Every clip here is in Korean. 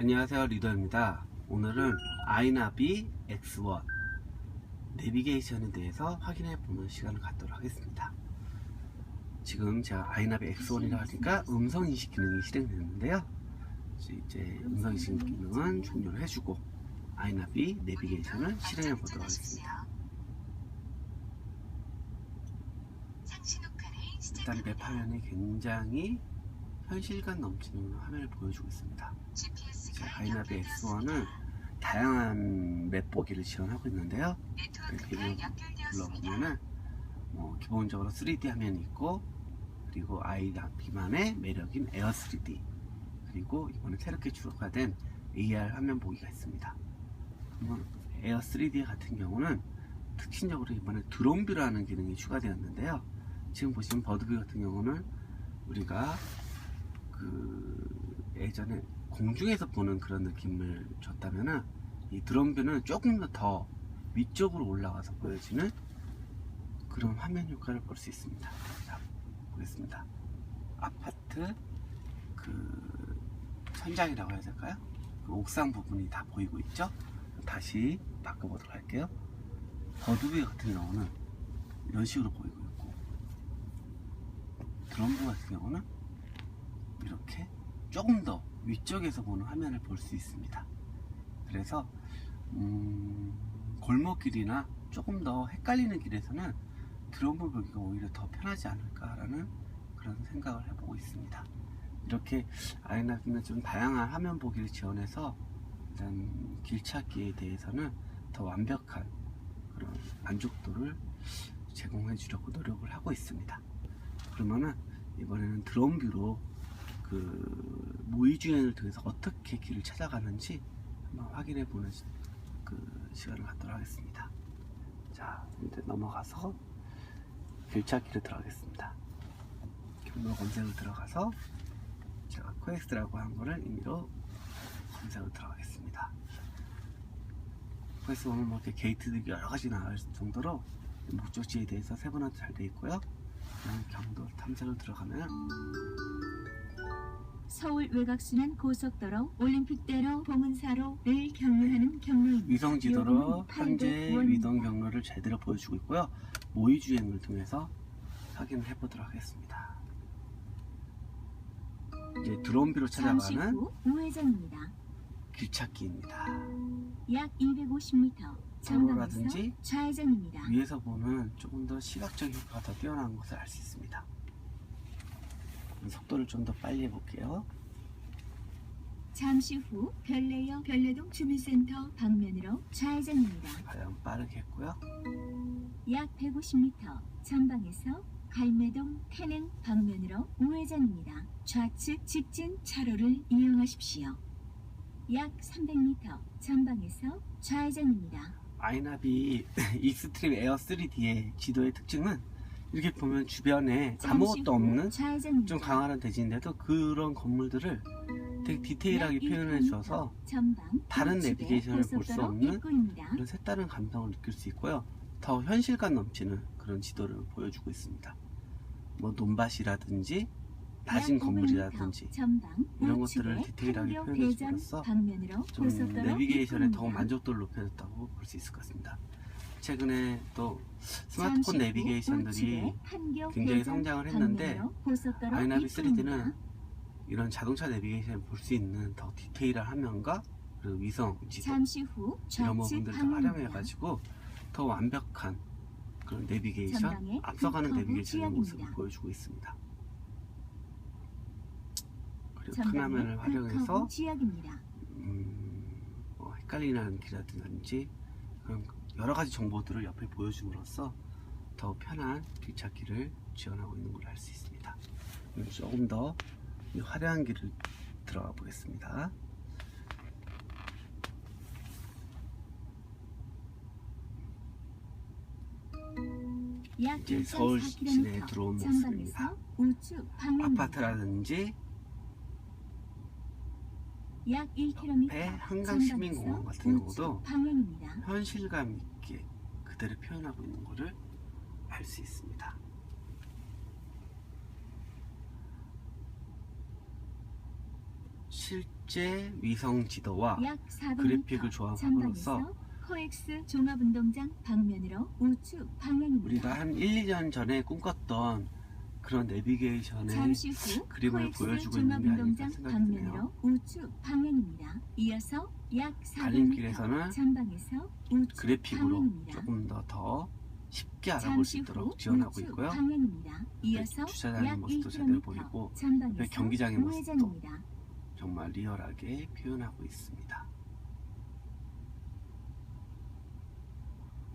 안녕하세요 리더입니다. 오늘은 아이나비 X1 내비게이션에 대해서 확인해 보는 시간을 갖도록 하겠습니다. 지금 제가 아이나비 X1이라 하니까 음성인식 기능이 실행됐는데요. 이제 음성인식 기능은 종료를 해주고 아이나비 내비게이션을 실행해 보도록 하겠습니다. 일단 맵 화면이 굉장히 현실감 넘치는 화면을 보여주고 있습니다 제 아이나비 X1은 다양한 맵 보기를 지원하고 있는데요. 여기를 눌러보면은 뭐 기본적으로 3D 화면이 있고 그리고 아이나 비만의 매력인 에어 3D 그리고 이번에 새롭게 추가된 AR 화면 보기가 있습니다. 에어 3D 같은 경우는 특징적으로 이번에 드론뷰라는 기능이 추가되었는데요. 지금 보시면 버드뷰 같은 경우는 우리가 그 예전에 공중에서 보는 그런 느낌을 줬다면은 이 드론뷰는 조금 더, 더 위쪽으로 올라가서 보여지는 그런 화면 효과를 볼 수 있습니다. 자, 보겠습니다. 아파트 그 천장이라고 해야 될까요? 그 옥상 부분이 다 보이고 있죠? 다시 바꿔보도록 할게요. 버드뷰 같은 경우는 이런 식으로 보이고 있고 드론뷰 같은 경우는 이렇게 조금 더 위쪽에서 보는 화면을 볼 수 있습니다. 그래서 음, 골목길이나 조금 더 헷갈리는 길에서는 드론볼 보기가 오히려 더 편하지 않을까라는 그런 생각을 해보고 있습니다. 이렇게 아이나비는 좀 다양한 화면 보기를 지원해서 일단 길 찾기에 대해서는 더 완벽한 그런 만족도를 제공해 주려고 노력을 하고 있습니다. 그러면은 이번에는 드론뷰로 그 모의주행을 통해서 어떻게 길을 찾아가는지 한번 확인해 보는 시, 그 시간을 갖도록 하겠습니다. 자, 이제 넘어가서 길찾기를 들어가겠습니다. 경로 검색을 들어가서 제가 코엑스라고 한 거를 임의로 검색을 들어가겠습니다. 코엑스 보면 뭐 이렇게 게이트들이 여러 가지 나올 정도로 목적지에 대해서 세분화도 잘 되어 있고요. 경도 탐색을 들어가면 서울 외곽순환 고속도로 올림픽대로 봉은사로를 경유하는 경로입니다. 위성 지도로 요금은 현재 800원. 위동 경로를 제대로 보여주고 있고요. 모의 주행을 통해서 확인을 해보도록 하겠습니다. 이제 드론비로 찾아가는 후 우회전입니다. 길찾기입니다. 약 250m 전방에서 도로라든지 좌회전입니다. 위에서 보는 조금 더 시각적 효과가 더 뛰어난 것을 알 수 있습니다. 속도를 좀 더 빨리 해볼게요. 잠시 후 별내역 별내동 주민센터 방면으로 좌회전입니다. 과연 빠르게 했고요. 약 150m 전방에서 갈매동 태릉 방면으로 우회전입니다. 좌측 직진 차로를 이용하십시오. 약 300m 전방에서 좌회전입니다. 아이나비 익스트림 에어 3D의 지도의 특징은 이렇게 보면 주변에 아무것도 후 없는. 좀 강화한 대지인데도 그런 건물들을 되게 디테일하게 약 표현해 1km 주어서 다른 내비게이션을 볼수 고속도로 없는. 그런 색다른 감성을 느낄 수 있고요. 더 현실감 넘치는 그런 지도를 보여주고 있습니다. 뭐 논밭이라든지 낮은 약 500m 건물이라든지 이런 것들을 디테일하게 표현해 방면으로 좀 입구입니다. 더욱 만족도를 높여줬다고 볼 수 있을 것 같습니다. 최근에 또 스마트폰 후 내비게이션들이 굉장히 성장을 했는데 아이나비 입구입니다. 3D는 이런 자동차 내비게이션을 볼 수 있는 더 디테일한 화면과 그리고 위성 지도 이런 부분들을. 활용해가지고 더 완벽한 그런 내비게이션, 앞서가는 내비게이션의 모습을. 보여주고 있습니다. 그리고 큰 화면을 활용해서. 음, 뭐 헷갈리는 길이라든지 그런 여러 가지 정보들을 옆에 보여줌으로써 더 편한 길찾기를 지원하고 있는 걸 알 수 있습니다. 조금 더이 화려한 길을 들어가 보겠습니다. 약 이제 서울 1.4km 시내에 들어온 모습입니다. 아파트라든지 약 1km 옆에 한강 시민공원 같은 경우도 방향입니다. 현실감 있게 그대로 표현하고 있는 것을 알 수 있습니다. 실제 위성 지도와 약 400m 그래픽을 조합함으로써 코엑스 종합운동장 방면으로 우측 방향입니다. 우리가 한 1, 2년 전에 꿈꿨던 그런 내비게이션의 잠시 후 그림을 보여주고 있는 게 아닐까 종합운동장 생각이 방면으로. 우측 방향입니다. 이어서 약 400m 달림길에서는 전방에서 우측 그래픽으로 방향입니다. 조금 더 더 쉽게 알아볼 잠시 수후 있도록 지원하고 우측 있고요. 방향입니다. 이어서 주차장의 약 모습도 1km 제대로 보이고 전방에서 옆에 경기장의 모습도 우회전입니다. 정말 리얼하게 표현하고 있습니다.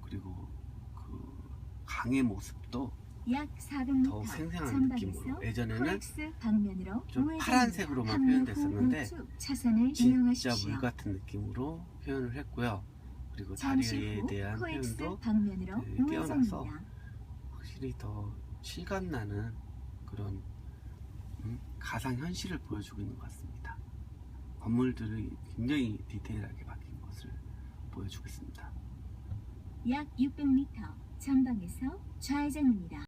그리고 그 강의 모습도 약 400m 더욱 생생한 느낌으로 예전에는 좀. 파란색으로만 표현됐었는데 진짜. 물 같은 느낌으로 표현을 했고요. 그리고 다리에 후 대한 표현도 네, 우회전입니다. 확실히 더 실감 나는 그런 음, 가상 현실을 보여주고 있는 것 같습니다. 건물들이 굉장히 디테일하게 바뀐 것을 보여주고 있습니다. 약 600m 전방에서 좌회전입니다.